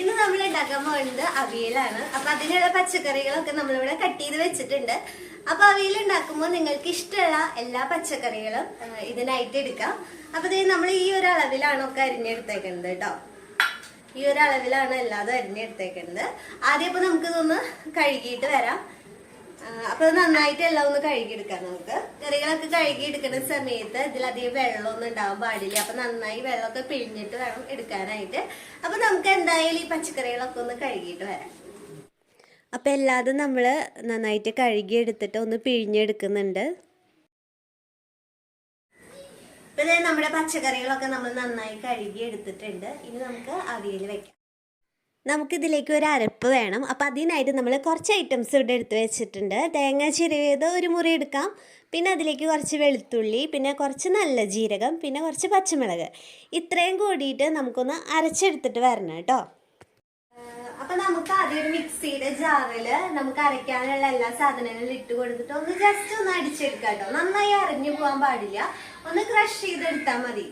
ഇന്ന് നമ്മൾ ഉണ്ടാക്കാൻ പോകുന്നത് അവിയലാണ്. അപ്പൊ അതിനുള്ള പച്ചക്കറികളൊക്കെ നമ്മളിവിടെ കട്ട് ചെയ്ത് വെച്ചിട്ടുണ്ട്. അപ്പൊ അവിയൽ ഉണ്ടാക്കുമ്പോൾ നിങ്ങൾക്ക് ഇഷ്ടമുള്ള എല്ലാ പച്ചക്കറികളും ഇതിനായിട്ട് എടുക്കാം. അപ്പൊ ഇത് നമ്മൾ ഈ ഒരു അളവിലാണ് ഒക്കെ അരിഞ്ഞെടുത്തേക്കുന്നത് കേട്ടോ. ഈ ഒരു അളവിലാണ് എല്ലാതും അരിഞ്ഞെടുത്തേക്കുന്നത്. ആദ്യം ഇപ്പൊ നമുക്ക് ഇതൊന്ന് കഴുകിയിട്ട് വരാം. അപ്പൊ അത് നന്നായിട്ട് എല്ലാം ഒന്ന് കഴുകിയെടുക്കാം നമുക്ക്. കറികളൊക്കെ കഴുകിയെടുക്കുന്ന സമയത്ത് ഇതിലധികം വെള്ളമൊന്നും ഉണ്ടാവാൻ പാടില്ല. അപ്പൊ നന്നായി വെള്ളമൊക്കെ പിഴിഞ്ഞിട്ട് വേണം എടുക്കാനായിട്ട്. അപ്പൊ നമുക്ക് എന്തായാലും ഈ പച്ചക്കറികളൊക്കെ ഒന്ന് കഴുകിയിട്ട് വരാം. അപ്പൊ എല്ലാതും നമ്മൾ നന്നായിട്ട് കഴുകി എടുത്തിട്ട് ഒന്ന് പിഴിഞ്ഞെടുക്കുന്നുണ്ട്. ഇപ്പൊ നമ്മുടെ പച്ചക്കറികളൊക്കെ നമ്മൾ നന്നായി കഴുകി എടുത്തിട്ടുണ്ട് ഇനി നമുക്ക് അവിയൽ വെക്കാം. നമുക്കിതിലേക്ക് ഒരു അരപ്പ് വേണം. അപ്പോൾ അതിനായിട്ട് നമ്മൾ കുറച്ച് ഐറ്റംസ് ഇവിടെ എടുത്ത് വെച്ചിട്ടുണ്ട്. തേങ്ങ ചിരവിയത് ഒരു മുറി എടുക്കാം. പിന്നെ അതിലേക്ക് കുറച്ച് വെളുത്തുള്ളി പിന്നെ കുറച്ച് നല്ല ജീരകം പിന്നെ കുറച്ച് പച്ചമുളക്. ഇത്രയും കൂടിയിട്ട് നമുക്കൊന്ന് അരച്ചെടുത്തിട്ട് വരണം കേട്ടോ. അപ്പോൾ നമുക്ക് ആദ്യം ഒരു മിക്സിയുടെ ജാറിൽ നമുക്ക് അരയ്ക്കാനുള്ള എല്ലാ സാധനങ്ങളും ഇട്ട് കൊടുത്തിട്ട് ഒന്ന് ജസ്റ്റ് ഒന്ന് അടിച്ചെടുക്കാം കേട്ടോ. നന്നായി അരഞ്ഞു പോകാൻ പാടില്ല. ഒന്ന് ക്രഷ് ചെയ്തെടുത്താൽ മതി.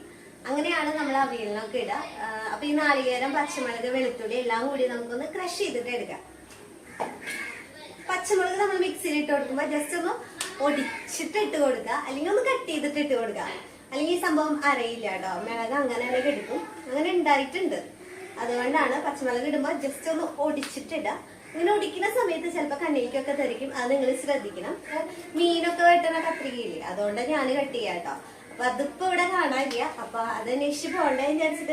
അങ്ങനെയാണ് നമ്മൾ അവിയലിനൊക്കെ ഇടുക. അപ്പൊ ഈ നാളികേരം പച്ചമുളക് വെളുത്തുള്ളി എല്ലാം കൂടി നമുക്കൊന്ന് ക്രഷ് ചെയ്തിട്ട് എടുക്കാം. പച്ചമുളക് നമ്മൾ മിക്സിയിൽ ഇട്ട് കൊടുക്കുമ്പോൾ ജസ്റ്റ് ഒന്ന് ഒടിച്ചിട്ട് ഇട്ട് കൊടുക്കുക. അല്ലെങ്കിൽ ഒന്ന് കട്ട് ചെയ്തിട്ട് ഇട്ട് കൊടുക്കുക. അല്ലെങ്കിൽ ഈ സംഭവം അറിയില്ല കേട്ടോ. മിളക് അങ്ങനെ തന്നെ എടുക്കും അങ്ങനെ ഉണ്ടായിട്ടുണ്ട്. അതുകൊണ്ടാണ് പച്ചമുളക് ഇടുമ്പോൾ ജസ്റ്റ് ഒന്ന് ഒടിച്ചിട്ടിടുക ഇങ്ങനെ ഒടിക്കുന്ന സമയത്ത് ചിലപ്പോൾ കണ്ണിലേക്കൊക്കെ തെറിക്കും. അത് നിങ്ങൾ ശ്രദ്ധിക്കണം. മീനൊക്കെ വെട്ടണ കത്രികയില്ലേ? അതുകൊണ്ട് ഞാൻ കട്ട് ചെയ്യാം കേട്ടോ. അപ്പൊ അതിപ്പോ ഇവിടെ കാണാനില്ല. അപ്പൊ അത് അന്വേഷിച്ച് പോകണ്ടേ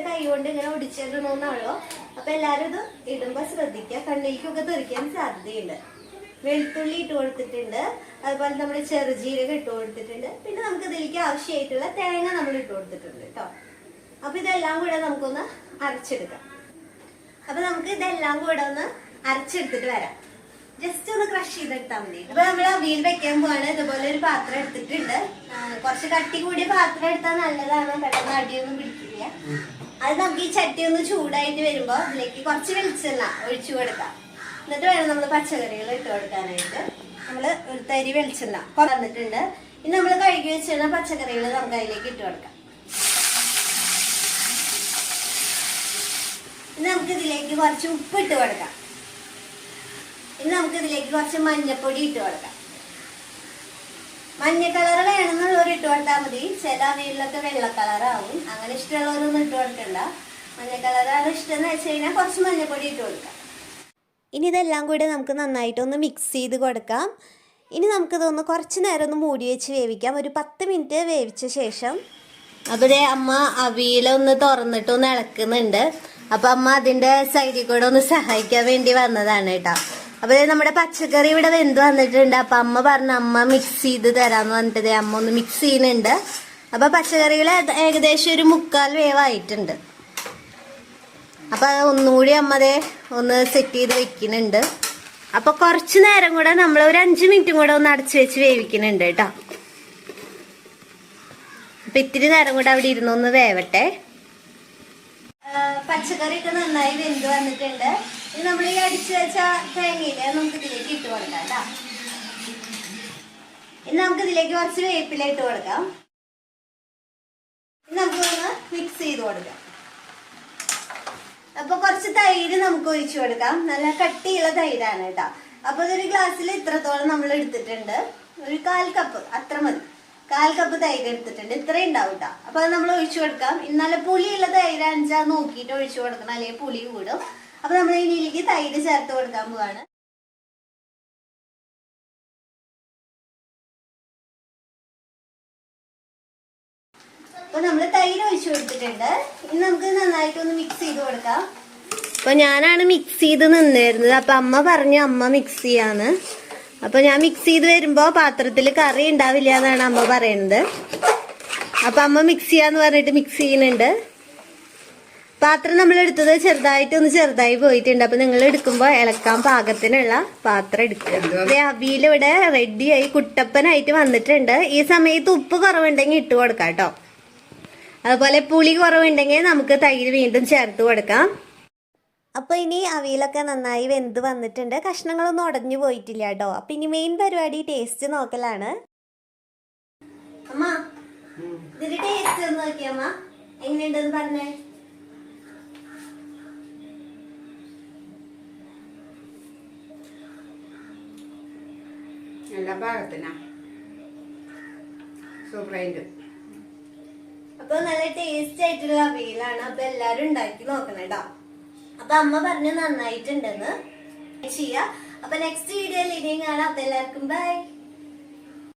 കൈ കൊണ്ട് ഇങ്ങനെ ഒടിച്ചിടണമെന്നാണല്ലോ അപ്പൊ എല്ലാരും ഇത് ഇടുമ്പോ ശ്രദ്ധിക്കുക. കണ്ണിലേക്കൊക്കെ തെറിക്കാൻ സാധ്യതയുണ്ട്. വെളുത്തുള്ളി ഇട്ട് കൊടുത്തിട്ടുണ്ട്. അതുപോലെ നമ്മൾ ചെറുജീരകം ഇട്ട് കൊടുത്തിട്ടുണ്ട്. പിന്നെ നമുക്ക് ഇതിലേക്ക് ആവശ്യമായിട്ടുള്ള തേങ്ങ നമ്മൾ ഇട്ട് കൊടുത്തിട്ടുണ്ട് കേട്ടോ. അപ്പൊ ഇതെല്ലാം കൂടെ നമുക്കൊന്ന് അരച്ചെടുക്കാം. അപ്പൊ നമുക്ക് ഇതെല്ലാം കൂടെ ഒന്ന് അരച്ചെടുത്തിട്ട് വരാം. ജസ്റ്റ് ഒന്ന് ക്രഷ് ചെയ്തെടുത്താൽ മതി. അപ്പൊ നമ്മൾ അവിയൽ വെക്കാൻ പോവാണ്. ഇതുപോലെ ഒരു പാത്രം എടുത്തിട്ടുണ്ട്. കുറച്ച് കട്ടി കൂടിയ പാത്രം എടുത്താൽ നല്ലതാണ്. പെട്ടെന്ന് അടിയൊന്നും പിടിക്കില്ല. അത് നമുക്ക് ഈ ചട്ടി ഒന്ന് ചൂടായിട്ട് വരുമ്പോ അതിലേക്ക് കുറച്ച് വെളിച്ചെണ്ണ ഒഴിച്ചു കൊടുക്കാം. എന്നിട്ട് വേണം നമ്മൾ പച്ചക്കറികൾ ഇട്ട് കൊടുക്കാനായിട്ട്. നമ്മൾ ഒരു തരി വെളിച്ചെണ്ണ വന്നിട്ടുണ്ട് ഇനി നമ്മൾ കഴുകി വെച്ചിരുന്ന പച്ചക്കറികൾ നമുക്ക് അതിലേക്ക് ഇട്ട് കൊടുക്കാം. ഇനി നമുക്ക് ഇതിലേക്ക് കുറച്ച് ഉപ്പ് ഇട്ട് കൊടുക്കാം. ഇനി നമുക്ക് ഇതിലേക്ക് കുറച്ച് മഞ്ഞപ്പൊടി ഇട്ട് കൊടുക്കാം. മഞ്ഞ കളർ വേണമെന്നുള്ളവർ ഇട്ട് കൊടുത്താൽ മതി. ചില വീട്ടിലൊക്കെ വെള്ള കളറാവും അങ്ങനെ ഇഷ്ടമുള്ളവരൊന്നും ഇട്ട് കൊടുക്കണ്ട. മഞ്ഞ കളറാണ് ഇഷ്ടം എന്ന് വെച്ച് കഴിഞ്ഞാൽ കുറച്ച് മഞ്ഞപ്പൊടി ഇട്ട് കൊടുക്കാം. ഇനി ഇതെല്ലാം കൂടി നമുക്ക് നന്നായിട്ടൊന്ന് മിക്സ് ചെയ്ത് കൊടുക്കാം. ഇനി നമുക്കിതൊന്ന് കുറച്ച് നേരം ഒന്ന് മൂടി വെച്ച് വേവിക്കാം. ഒരു പത്ത് മിനിറ്റ് വേവിച്ച ശേഷം അവിടെ അമ്മ അവിയിലൊന്ന് തുറന്നിട്ടൊന്ന് ഇളക്കുന്നുണ്ട്. അപ്പം അമ്മ അതിന്റെ സൈഡിൽ കൂടെ ഒന്ന് സഹായിക്കാൻ വേണ്ടി വന്നതാണ് കേട്ടോ. അപ്പോൾ ദേ നമ്മുടെ പച്ചക്കറി ഇവിടെ വെന്ത് വന്നിട്ടുണ്ട്. അപ്പൊ അമ്മ പറഞ്ഞു അമ്മ മിക്സ് ചെയ്ത് തരാന്ന് പറഞ്ഞിട്ട് അമ്മ ഒന്ന് മിക്സ് ചെയ്യുന്നുണ്ട്. അപ്പൊ പച്ചക്കറികൾ ഏകദേശം ഒരു മുക്കാൽ വേവായിട്ടുണ്ട്. അപ്പൊ ഒന്നുകൂടി അമ്മതേ ഒന്ന് സെറ്റ് ചെയ്ത് വെക്കുന്നുണ്ട്. അപ്പൊ കുറച്ച് നേരം കൂടെ നമ്മൾ ഒരു അഞ്ചു മിനിറ്റും കൂടെ ഒന്ന് അടച്ചു വെച്ച് വേവിക്കുന്നുണ്ട് കേട്ടോ. അപ്പൊ ഇത്തിരി നേരം കൂടെ അവിടെ ഇരുന്നൊന്ന് വേവട്ടെ. പച്ചക്കറി ഒക്കെ നന്നായി വെന്ത് വന്നിട്ടുണ്ട്. ഈ അടിച്ചു വെച്ച തേങ്ങയിൽ നമുക്ക് ഇതിലേക്ക് ഇട്ട് കൊടുക്കാം കേട്ടോ ഇനി നമുക്ക് ഇതിലേക്ക് കുറച്ച് വേപ്പില ഇട്ട് കൊടുക്കാം. ഇനി നമുക്കൊന്ന് മിക്സ് ചെയ്ത് കൊടുക്കാം. അപ്പൊ കുറച്ച് തൈര് നമുക്ക് ഒഴിച്ചു കൊടുക്കാം. നല്ല കട്ടിയുള്ള തൈരാണ് കേട്ടോ അപ്പൊ ഇതൊരു ഗ്ലാസ്സിൽ ഇത്രത്തോളം നമ്മൾ എടുത്തിട്ടുണ്ട്. ഒരു കാൽ കപ്പ് അത്ര മതി. കാൽ കപ്പ് തൈര് എടുത്തിട്ടുണ്ട്. ഇത്രയും ഉണ്ടാവും കേട്ടോ അപ്പൊ അത് നമ്മൾ ഒഴിച്ചു കൊടുക്കാം. ഇന്നലെ പുളിയുള്ള തൈരാണെച്ചാ നോക്കിയിട്ട് ഒഴിച്ചു കൊടുക്കണം. അല്ലെങ്കിൽ പുളി കൂടും. അപ്പൊ നമ്മൾ ഇതിലേക്ക് തൈര് ചേർത്ത് കൊടുക്കാൻ പോവാണ്. അപ്പൊ നമ്മൾ തൈര് ഒഴിച്ചു കൊടുത്തിട്ടുണ്ട്. ഇനി നമുക്ക് നന്നായിട്ട് ഒന്ന് മിക്സ് ചെയ്ത് കൊടുക്കാം. അപ്പൊ ഞാനാണ് മിക്സ് ചെയ്ത് നിന്നിരുന്നത്. അപ്പൊ അമ്മ പറഞ്ഞു അമ്മ മിക്സ് ചെയ്യാന്ന്. അപ്പൊ ഞാൻ മിക്സ് ചെയ്ത് വരുമ്പോ പാത്രത്തിൽ കറി ഉണ്ടാവില്ല എന്നാണ് അമ്മ പറയുന്നത് അപ്പൊ അമ്മ മിക്സ് ചെയ്യാന്ന് പറഞ്ഞിട്ട് മിക്സ് ചെയ്യുന്നുണ്ട്. പാത്രം നമ്മൾ എടുത്തത് ചെറുതായിട്ട് ഒന്ന് ചെറുതായി പോയിട്ടുണ്ട്. അപ്പൊ നിങ്ങൾ എടുക്കുമ്പോ ഇളക്കാൻ പാകത്തിനുള്ള പാത്രം എടുക്കുക. അവിയൽ ഇവിടെ റെഡിയായി കുട്ടപ്പനായിട്ട് വന്നിട്ടുണ്ട്. ഈ സമയത്ത് ഉപ്പ് കുറവുണ്ടെങ്കിൽ ഇട്ട് കൊടുക്കാം കേട്ടോ. അതുപോലെ പുളി കുറവുണ്ടെങ്കിൽ നമുക്ക് തൈര് വീണ്ടും ചേർത്ത് കൊടുക്കാം. അപ്പൊ ഇനി അവിയലൊക്കെ നന്നായി വെന്ത് വന്നിട്ടുണ്ട്. കഷ്ണങ്ങളൊന്നും ഉടഞ്ഞു പോയിട്ടില്ല കേട്ടോ. അപ്പൊ ഇനി മെയിൻ പരിപാടി ടേസ്റ്റ് നോക്കലാണ്. അമ്മ ഇതിന്റെ ടേസ്റ്റ് നോക്കിയമ്മ എങ്ങനെയുണ്ടെന്ന് പറഞ്ഞേ? എല്ലാ പാകത്തിനാ സൂപ്പറായിട്ട് അപ്പൊ നല്ല ടേസ്റ്റ് ആയിട്ടുള്ള അവിയലാണ് അപ്പൊ എല്ലാരും ഉണ്ടാക്കി നോക്കണം കേട്ടോ. അപ്പൊ അമ്മ പറഞ്ഞു നന്നായിട്ടുണ്ടെന്ന്. ചെയ്യാ. അപ്പൊ നെക്സ്റ്റ് വീഡിയോയിൽ ഇനിയും കാണാം. അപ്പൊ എല്ലാവർക്കും ബൈ